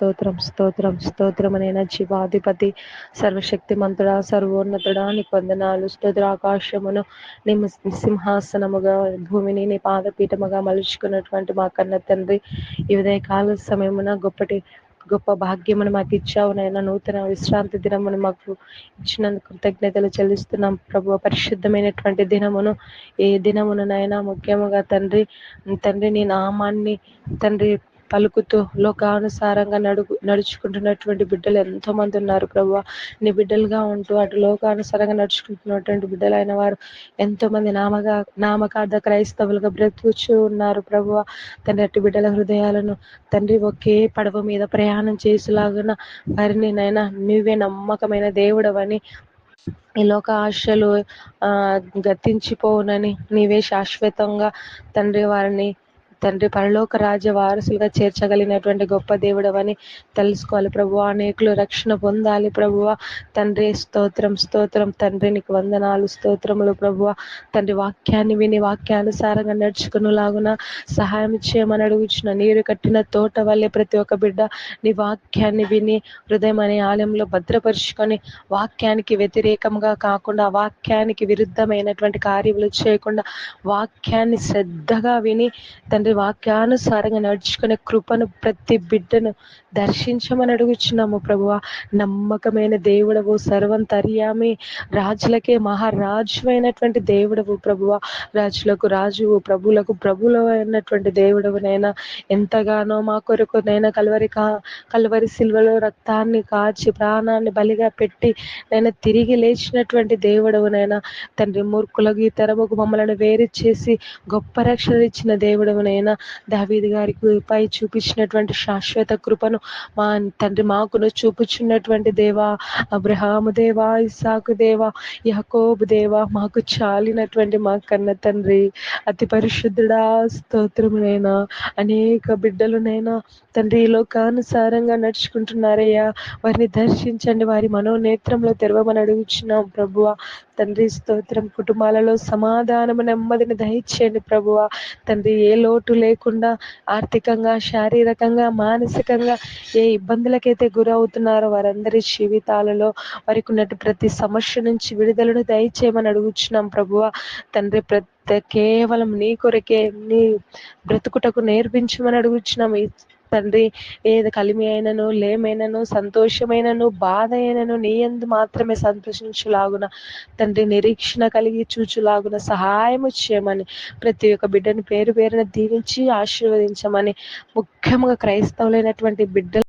స్తోత్రం స్తోత్రం స్తోత్రమైన జీవాధిపతి సర్వశక్తి మంతుడా సర్వోన్నతుడా నీ వందనాలు స్తోత్ర ఆకాశమును నీ సింహాసనముగా భూమిని నీ పాదపీఠముగా మలుచుకున్నటువంటి మా కన్న తండ్రి ఈ ఉదయ కాల సమయమున గొప్పటి గొప్ప భాగ్యమును మాకు ఇచ్చావు నాయన. నూతన విశ్రాంతి దినమును మాకు ఇచ్చిన కృతజ్ఞతలు చెల్లిస్తున్నాం. ప్రభు పరిశుద్ధమైనటువంటి దినమును ఏ దినమునైనా ముఖ్యముగా తండ్రి తండ్రి నీ నామాన్ని తండ్రి పలుకుతూ లోకానుసారంగా నడుగు నడుచుకుంటున్నటువంటి బిడ్డలు ఎంతో మంది ఉన్నారు ప్రభు. నీ బిడ్డలుగా ఉంటూ అటు లోకానుసారంగా నడుచుకుంటున్నటువంటి బిడ్డలైన వారు ఎంతో మంది నామగా నామకార్థ క్రైస్తవులుగా బ్రతుకుచూ ఉన్నారు ప్రభు. తండ్రి అటు బిడ్డల హృదయాలను తండ్రి ఒకే పడవ మీద ప్రయాణం చేసేలాగా వారిని నైనా నువ్వే నమ్మకమైన దేవుడవని ఈ లోక ఆశలు ఆ గతించిపోవునని నీవే శాశ్వతంగా తండ్రి వారిని తండ్రి పరలోక రాజ్య వారసులుగా చేర్చగలిగినటువంటి గొప్ప దేవుడవని తెలుసుకోవాలి. ప్రభు అనేకులు రక్షణ పొందాలి. ప్రభువ తండ్రి స్తోత్రం స్తోత్రం. తండ్రి నీకు వందనాలు స్తోత్రములు ప్రభువ. తండ్రి వాక్యాన్ని విని వాక్యానుసారంగా నడుచుకునేలాగున సహాయం చేయమని అడుగుచున్న నీరు కట్టిన తోట వల్లే ప్రతి ఒక్క బిడ్డ నీ వాక్యాన్ని విని హృదయం అనే ఆలయంలో భద్రపరుచుకొని వాక్యానికి వ్యతిరేకంగా కాకుండా వాక్యానికి విరుద్ధమైనటువంటి కార్యములు చేయకుండా వాక్యాన్ని శ్రద్ధగా విని తండ్రి వాక్యానుసారంగా నడుచుకునే కృపను ప్రతి బిడ్డను దర్శించమని అడుగుచున్నాము ప్రభువ. నమ్మకమైన దేవుడవు సర్వంతర్యామి రాజులకే మహారాజు అయినటువంటి దేవుడవు ప్రభువ. రాజులకు రాజువు ప్రభులకు ప్రభులు అయినటువంటి దేవుడవునైనా ఎంతగానో మా కొరకు నైనా కలవరి కా కలవరి సిల్వలో రక్తాన్ని కాచి ప్రాణాన్ని బలిగా పెట్టి నేను తిరిగి లేచినటువంటి దేవుడవునైనా తండ్రి మూర్ఖులకు ఈ తరముకు మమ్మలను వేరు చేసి గొప్ప రక్షణ ఇచ్చిన దేవుడవునైనా దావీది గారికి పై చూపించినటువంటి శాశ్వత కృపను మా తండ్రి మాకును చూపుచున్నటువంటి దేవా అబ్రహాము దేవా ఇసాకు దేవా యహకోబు దేవా మాకు చాలినటువంటి మా కన్న తండ్రి. అతి పరిశుద్ధుడా స్తోత్రమునైనా అనేక బిడ్డలునైనా తండ్రి లోకానుసారంగా నడుచుకుంటున్నారయ్యా. వారిని దర్శించండి వారి మనోనేత్రంలో తెరవమని అడుగుచున్నాం ప్రభువ. తండ్రి స్తోత్రం కుటుంబాలలో సమాధానము నెమ్మదిని దయచేయండి ప్రభువ. తండ్రి ఏ లోటు లేకుండా ఆర్థికంగా శారీరకంగా మానసికంగా ఏ ఇబ్బందులకైతే గురవుతున్నారో వారందరి జీవితాలలో వారికి ఉన్నట్టు ప్రతి సమస్య నుంచి విడుదలను దయచేయమని అడుగుచున్నాం ప్రభువ. తండ్రి ప్రతి కేవలం నీ కొరకే నీ బ్రతుకుటకు నేర్పించమని అడుగుచున్నాం. తండ్రి ఏది కలిమి అయినను లేమైనను సంతోషమైనను బాధ అయినను నీ ఎందు మాత్రమే సంతోషించులాగున తండ్రి నిరీక్షణ కలిగి చూచులాగున సహాయము చేయమని ప్రతి ఒక్క బిడ్డని పేరు పేరున దీవించి ఆశీర్వదించమని ముఖ్యంగా క్రైస్తవులైనటువంటి బిడ్డలు